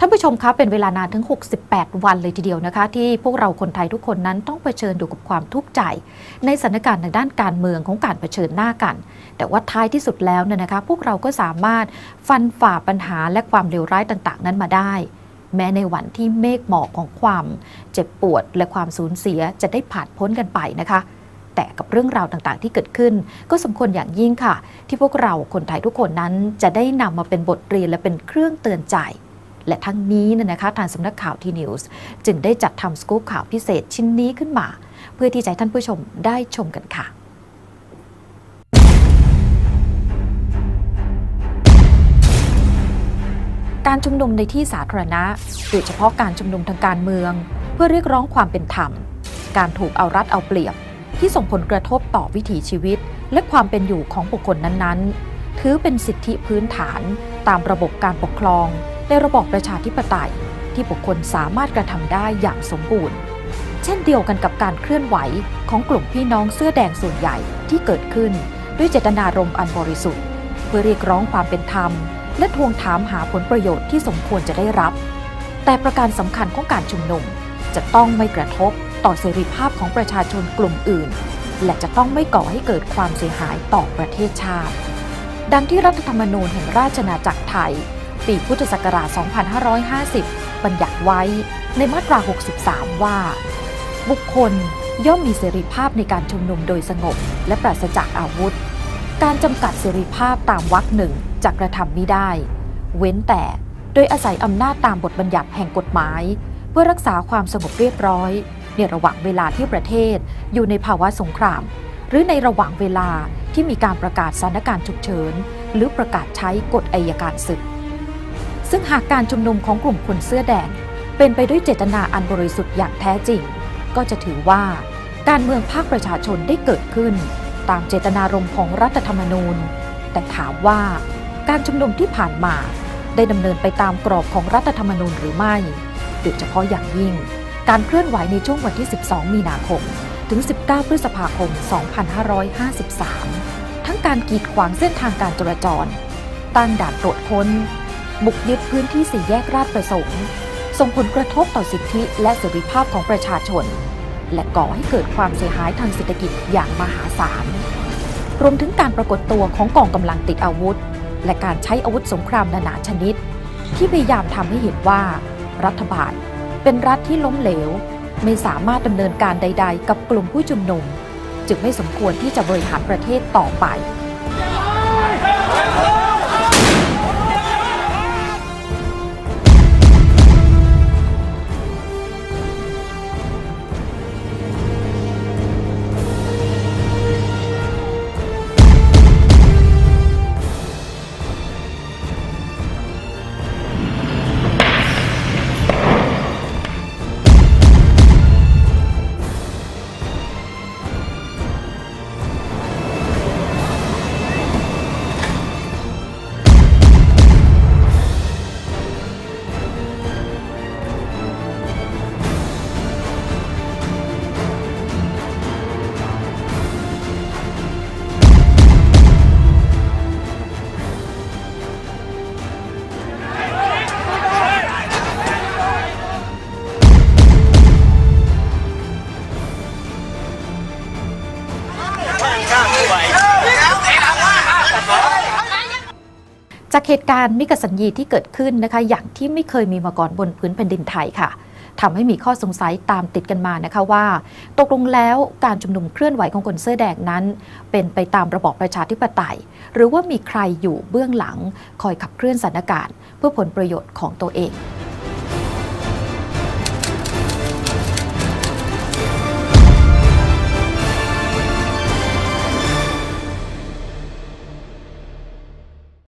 ท่านผู้ชมคะเป็นเวลานานถึง 68 วันเลยทีเดียวนะคะ ที่พวกเราคนไทยทุกคนนั้นต้องเผชิญอยู่กับความทุกข์ใจ ในสถานการณ์ทางด้านการเมืองของการเผชิญหน้ากัน แต่ว่าท้ายที่สุดแล้วเนี่ยนะคะ พวกเราก็สามารถฟันฝ่าปัญหาและความเลวร้ายต่างๆ นั้นมาได้ แม้ในวันที่เมฆหมอกของความเจ็บปวดและความสูญเสียจะได้ผ่านพ้นกันไปนะคะแต่กับเรื่องราวต่างๆ ที่เกิดขึ้น ก็สมควรอย่างยิ่งค่ะ ที่พวกเราคนไทยทุกคนนั้นจะได้นำมาเป็นบทเรียนและเป็นเครื่องเตือนใจ และทั้งนี้นยนะคะทางสำนักข่าวทีนิวส์จึงได้จัดทำสกู๊ปข่าวพิเศษชิ้นนี้ขึ้นมา เพื่อที่จะให้ท่านผู้ชมได้ชมกันค่ะการชุมนุมในที่สาธารณะโดยเฉพาะการชุมนุมทางการเมือง เพื่อเรียกร้องความเป็นธรรม การถูกเอารัดเอาเปรียบ ที่ส่งผลกระทบต่อวิถีชีวิต และความเป็นอยู่ของบุคคลนั้นๆ ถือเป็นสิทธิพื้นฐาน ตามระบบการปกครอง ในระบอบประชาธิปไตยที่บุคคลสามารถกระทำได้อย่างสมบูรณ์ เช่นเดียวกันกับการเคลื่อนไหวของกลุ่มพี่น้องเสื้อแดงส่วนใหญ่ที่เกิดขึ้น ด้วยเจตนารมณ์อันบริสุทธิ์ เพื่อเรียกร้องความเป็นธรรม และทวงถามหาผลประโยชน์ที่สมควรจะได้รับ แต่ประการสำคัญของการชุมนุม จะต้องไม่กระทบต่อเสรีภาพของประชาชนกลุ่มอื่น และจะต้องไม่ก่อให้เกิดความเสียหายต่อประเทศชาติ ดังที่รัฐธรรมนูญแห่งราชอาณาจักรไทย ปีพุทธศักราช 2550 บัญญัติไว้ในมาตรา 63 ว่า บุคคลย่อมมีเสรีภาพในการชุมนุมโดยสงบ และปราศจากอาวุธ การจำกัดเสรีภาพตามวรรคหนึ่งจะกระทำมิได้ เว้นแต่โดยอาศัยอำนาจตามบทบัญญัติแห่งกฎหมาย เพื่อรักษาความสงบเรียบร้อย ในระหว่างเวลาที่ประเทศอยู่ในภาวะสงคราม หรือในระหว่างเวลาที่มีการประกาศสถานการณ์ฉุกเฉิน หรือประกาศใช้กฎอัยการศึก ซึ่งหากการชุมนุมของกลุ่มคนเสื้อแดง เป็นไปด้วยเจตนาอันบริสุทธิ์อย่างแท้จริง ก็จะถือว่า การเมืองภาคประชาชนได้เกิดขึ้น ตามเจตนารมณ์ของรัฐธรรมนูญ แต่ถามว่า การชุมนุมที่ผ่านมา ได้ดำเนินไปตามกรอบของรัฐธรรมนูญหรือไม่โดยเฉพาะอย่างยิ่ง การเคลื่อนไหวในช่วงวันที่ 12 มีนาคม ถึง 19 พฤษภาคม 2553 ทั้งการกีดขวางเส้นทางการจราจร ตั้งด่านตรวจค้น บุกยึดพื้นที่สี่แยกราชประสงค์ ส่งผลกระทบต่อสิทธิและเสรีภาพของประชาชน และก่อให้เกิดความเสียหายทางเศรษฐกิจอย่างมหาศาล รวมถึงการปรากฏตัวของกองกำลังติดอาวุธ และการใช้อาวุธสงครามนานาชนิด ที่พยายามทำให้เห็นว่า รัฐบาลเป็นรัฐที่ล้มเหลว ไม่สามารถดำเนินการใด ๆ กับกลุ่มผู้ชุมนุม จึงไม่สมควรที่จะบริหารประเทศต่อไป จากเหตุการณ์มิกสัญญีที่เกิดขึ้นนะคะ อย่างที่ไม่เคยมีมาก่อนบนพื้นแผ่นดินไทยค่ะทำให้มีข้อสงสัยตามติดกันมานะคะว่า ตกลงแล้วการชุมนุมเคลื่อนไหวของคนเสื้อแดงนั้น เป็นไปตามระบอบประชาธิปไตย หรือว่ามีใครอยู่เบื้องหลังคอยขับเคลื่อนสถานการณ์ เพื่อผลประโยชน์ของตัวเอง